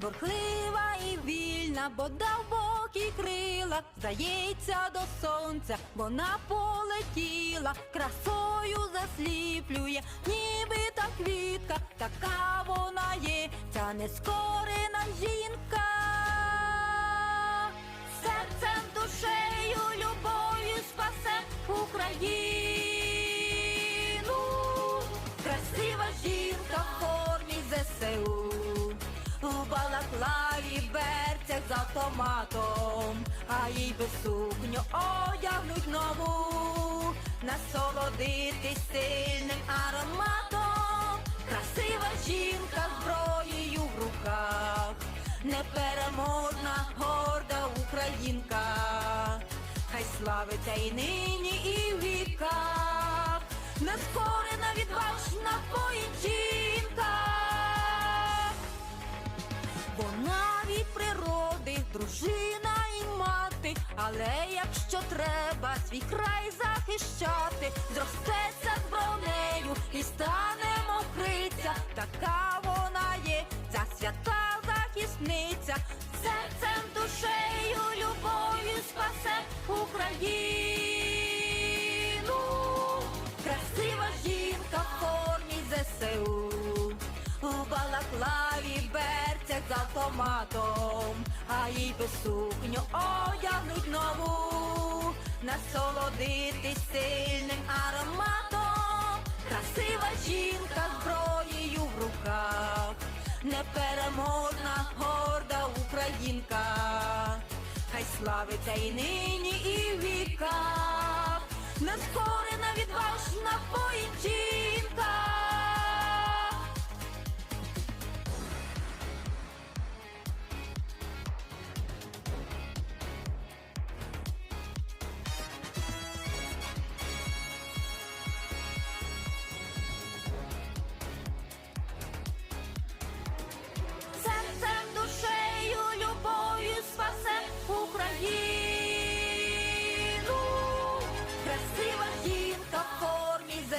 бурхлива і вільна, бо дав Бог і крила, здається до сонця, вона полетіла, красою засліплює, ніби та квітка, така вона є, ця нескорена жінка. Автоматом, а їй би сукню одягнуть нову, насолодитись сильним ароматом. Красива жінка зброєю в руках, непереможна, горда українка, хай славиться і нині, і в віках, нескорена, відважна дружина і мати, але якщо треба свій край захищати, зростеться з бронею і стане мокриця, така вона є, ця свята захисниця, серцем, душею, любов'ю спасе Україну. Красива жінка в формі ЗСУ. У балаклаві берцях з автоматом, а їй би сукню одягнуть нову, насолодитись сильним ароматом. Красива жінка зброєю в руках, непереможна, горда українка, хай славиться і нині, і в віках,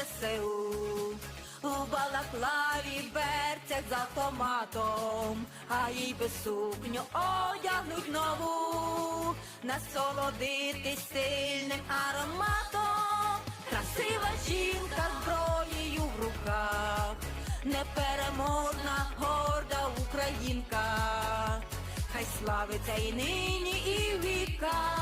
ЗСУ. У балаклаві берцях з автоматом, а їй би сукню одягнуть нову, насолодитись сильним ароматом. Красива жінка зброєю в руках, непереможна, горда українка, хай славиться і нині, і в віках.